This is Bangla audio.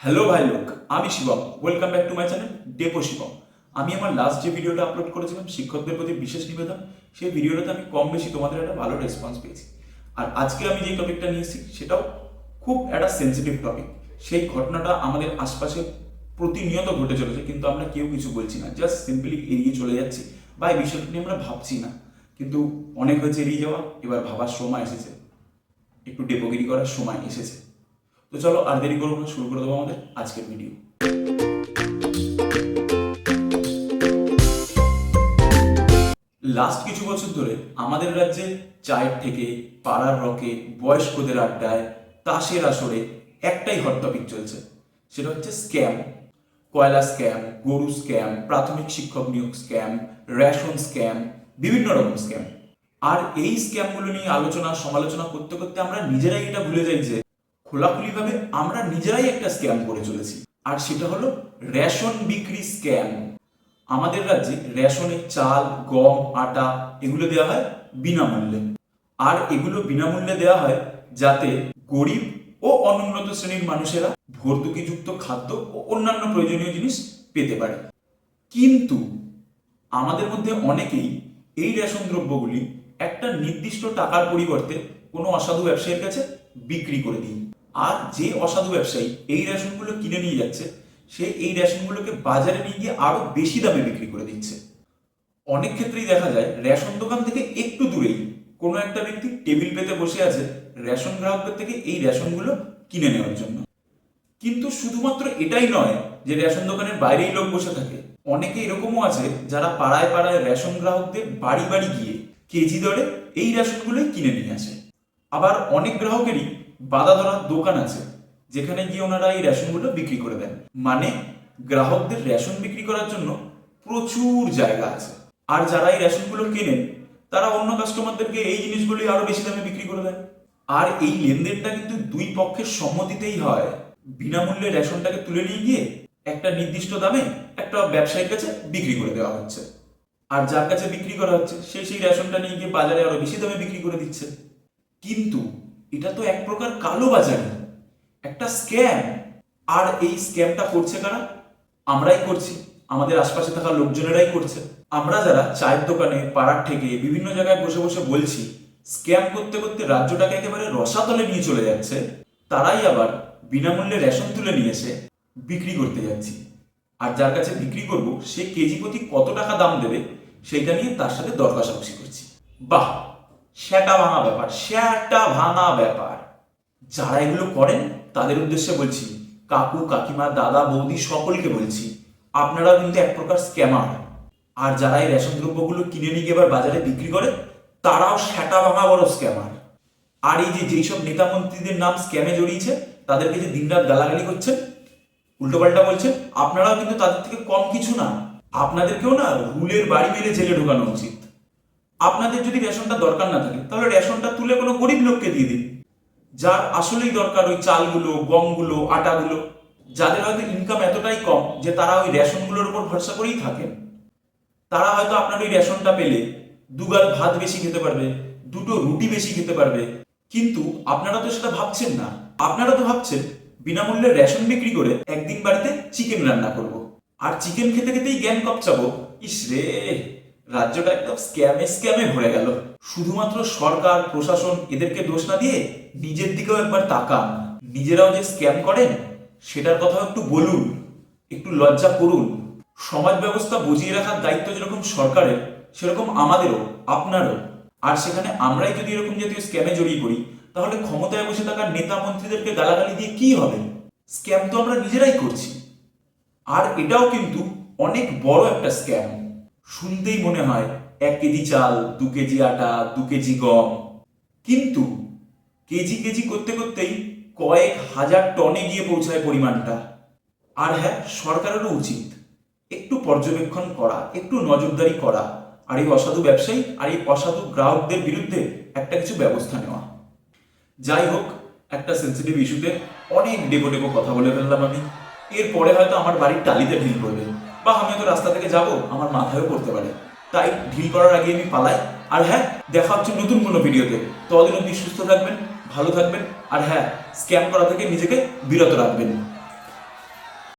হ্যালো ভাই লোক, আমি Shivam. Welcome back to my channel depot Shivam. আমি আমার লাস্ট যে ভিডিওটা আপলোড করেছিলাম, শিক্ষকদের প্রতি বিশেষ নিবেদন, সেই ভিডিওটাতে আমি কম বেশি তোমাদের একটা ভালো রেসপন্স পেয়েছি। আর আজকে আমি যে টপিকটা নিয়েছি সেটাও খুব একটা সেন্সিটিভ টপিক সেই ঘটনাটা আমাদের আশপাশে প্রতিনিয়ত ঘটে চলেছে, কিন্তু আমরা কেউ কিছু বলছি না। জাস্ট সিম্পলি এড়িয়ে চলে যাচ্ছি, বা এই বিষয়টা নিয়ে আমরা ভাবছি না। কিন্তু অনেক হয়েছে এড়িয়ে যাওয়া, এবার ভাবার সময় এসেছে। একটু ডেপোগিরি করার সময় এসেছে। তো চলো আর দেরি করব শুরু করে দেবো আমাদের আজকের ভিডিও লাস্ট কিছু বছর ধরে আমাদের রাজ্যে চায়ের থেকে পাড়ার রকে বয়স্কদের আড্ডায় তাসের আসরে একটাই হট টপিক চলছে। সেটা হচ্ছে স্ক্যাম কয়লা স্ক্যাম গরু স্ক্যাম প্রাথমিক শিক্ষক নিয়োগ স্ক্যাম রেশন স্ক্যাম বিভিন্ন রকম স্ক্যাম আর এই স্ক্যামগুলো নিয়ে আলোচনা, সমালোচনা করতে করতে আমরা নিজেরাই এটা ভুলে যাই যে খোলাখুলিভাবে আমরা নিজেরাই একটা স্ক্যাম করে চলেছি। আর সেটা হলো রেশন বিক্রি স্ক্যাম। আমাদের রাজ্যে রেশনে চাল, গম, আটা এগুলো দেওয়া হয় বিনামূল্যে। আর এগুলো বিনামূল্যে দেওয়া হয় যাতে গরিব ও অনুন্নত শ্রেণির মানুষেরা ভর্তুকিযুক্ত খাদ্য ও অন্যান্য প্রয়োজনীয় জিনিস পেতে পারে। কিন্তু আমাদের মধ্যে অনেকেই এই রেশন দ্রব্যগুলি একটা নির্দিষ্ট টাকার পরিবর্তে কোনো অসাধু ব্যবসায়ীর কাছে বিক্রি করে দিই। আর যে অসাধু ব্যবসায়ী এই রেশনগুলো কিনে নিয়ে যাচ্ছে, সে এই রেশনগুলোকে বাজারে নিয়ে গিয়ে আরও বেশি দামে বিক্রি করে দিচ্ছে। অনেক ক্ষেত্রেই দেখা যায়, রেশন দোকান থেকে একটু দূরেই কোনো একটা ব্যক্তি টেবিল পেতে বসে আছে রেশন গ্রাহকদের থেকে এই রেশনগুলো কিনে নেওয়ার জন্য। কিন্তু শুধুমাত্র এটাই নয় যে রেশন দোকানের বাইরেই লোক বসে থাকে। অনেকে এরকমও আছে যারা পাড়ায় পাড়ায় রেশন গ্রাহকদের বাড়ি বাড়ি গিয়ে কেজি দরে এই রেশনগুলোই কিনে নিয়ে আসে। আবার অনেক গ্রাহকেরই বাধা ধরা দোকান আছে, যেখানে গিয়ে ওনারা এই রেশনগুলো বিক্রি করে দেন। মানে গ্রাহকদের রেশন বিক্রি করার জন্য প্রচুর জায়গা আছে। আর যারা এই রেশনগুলো কেনেন, তারা অন্য কাস্টমারদেরকে এই জিনিসগুলি আরও বেশি দামে বিক্রি করে দেন। আর এই লেনদেনটা কিন্তু দুই পক্ষের সম্মতিতেই হয়। বিনামূল্যে রেশনটাকে তুলে নিয়ে গিয়ে একটা নির্দিষ্ট দামে একটা ব্যবসায়ীর কাছে বিক্রি করে দেওয়া হচ্ছে। আর যার কাছে বিক্রি করা হচ্ছে, সে সেই রেশনটা নিয়ে গিয়ে বাজারে আরও বেশি দামে বিক্রি করে দিচ্ছে। কিন্তু এটা তো এক প্রকার কালো বাজারি, একটা স্ক্যাম আর এই স্ক্যামটা করছে কারা? আমরাই করছি। আমাদের আশপাশে থাকা লোকজনেরাই করছে। আমরা যারা চায়ের দোকানে, পাড়ার থেকে বিভিন্ন জায়গায় বসে বসে বলছি স্ক্যাম করতে করতে রাজ্যটাকে একেবারে রসাতলে নিয়ে চলে যাচ্ছে, তারাই আবার বিনামূল্যে রেশন তুলে নিয়ে এসে বিক্রি করতে যাচ্ছি। আর যার কাছে বিক্রি করব, সে কেজি প্রতি কত টাকা দাম দেবে সেটা নিয়ে তার সাথে দর কষাকষি করছি। বাহ! সেটা ভাঙা ব্যাপার, সেটা ভাঙা ব্যাপার। যারা এগুলো করেন, তাদের উদ্দেশ্যে বলছি, কাকু, কাকিমা, দাদা, বৌদি সকলকে বলছি আপনারা কিন্তু এক প্রকার স্ক্যামার আর যারা এই রেশন দ্রব্যগুলো কিনে নিয়ে গিয়ে এবার বাজারে বিক্রি করে, তারাও সেটা ভাঙা বড় স্ক্যামার আর এই যে সব নেতা মন্ত্রীদের নাম স্ক্যামে জড়িয়েছে, তাদেরকে যে দিনরাত গালাগালি করছেন, উল্টোপাল্টা বলছেন, আপনারাও কিন্তু তাদের থেকে কম কিছু না। আপনাদেরকেও না রুলের বাড়ি মেরে জেলে ঢোকানো উচিত। আপনাদের যদি রেশনটা দরকার না থাকে, তাহলে রেশনটা তুলে কোনো গরিব লোককে দিয়ে দিন। যার আসলেই দরকার ওই চালগুলো, গমগুলো, আটাগুলো, যাদের হয়তো ইনকাম এতটাই কম যে তারা ওই রেশনগুলোর উপর ভরসা করেই থাকেন, তারা হয়তো আপনার ওই রেশনটা পেলে দুগাল ভাত বেশি খেতে পারবে, দুটো রুটি বেশি খেতে পারবে। কিন্তু আপনারা তো সেটা ভাবছেন না। আপনারা তো ভাবছেন, বিনামূল্যে রেশন বিক্রি করে একদিন বাড়িতে চিকেন রান্না করব। আর চিকেন খেতে খেতেই জ্ঞান কপচাবো। ইস রে! রাজ্যটা একদম স্ক্যামে স্ক্যামে ভরে গেল। শুধুমাত্র সরকার, প্রশাসন এদেরকে দোষ না দিয়ে নিজের দিকেও একবার তাকান। নিজেরাও যে স্ক্যাম করেন, সেটার কথা একটু বলুন, একটু লজ্জা করুন। সমাজ ব্যবস্থা বুঝিয়ে রাখার দায়িত্ব যেরকম সরকারের, সেরকম আমাদেরও, আপনারও। আর সেখানে আমরাই যদি এরকম জাতীয় স্ক্যামে জড়িয়ে পড়ি, তাহলে ক্ষমতায় বসে থাকা নেতা মন্ত্রীদেরকে গালাগালি দিয়ে কি হবে? স্ক্যাম তো আমরা নিজেরাই করছি। আর এটাও কিন্তু অনেক বড় একটা স্ক্যাম। শুনতেই মনে হয় এক কেজি চাল, দু কেজি আটা, দু কেজি গম। কিন্তু কেজি কেজি করতে করতেই কয়েক হাজার টনে গিয়ে পৌঁছায় পরিমাণটা। আর হ্যাঁ সরকারেরও উচিত। একটু পর্যবেক্ষণ করা, একটু নজরদারি করা, আর এই অসাধু ব্যবসায়ী আর এই অসাধু গ্রাহকদের বিরুদ্ধে একটা কিছু ব্যবস্থা নেওয়া। যাই হোক, একটা সেন্সিটিভ ইস্যুতে অনেক ডেপো ডেপো কথা বলে ফেললাম আমি। এরপরে হয়তো আমার বাড়ির টালিতে ঢিল পড়বে। বা আমি হয়তো রাস্তা থেকে যাব। আমার মাথায়ও পড়তে পারে। তাই ঢিল করার আগে আমি পালাই। আর হ্যাঁ দেখা হচ্ছে নতুন কোনো ভিডিওতে। ততদিন অব্দি সুস্থ থাকবেন, ভালো থাকবেন। আর হ্যাঁ স্ক্যাম করা থেকে নিজেকে বিরত রাখবেন।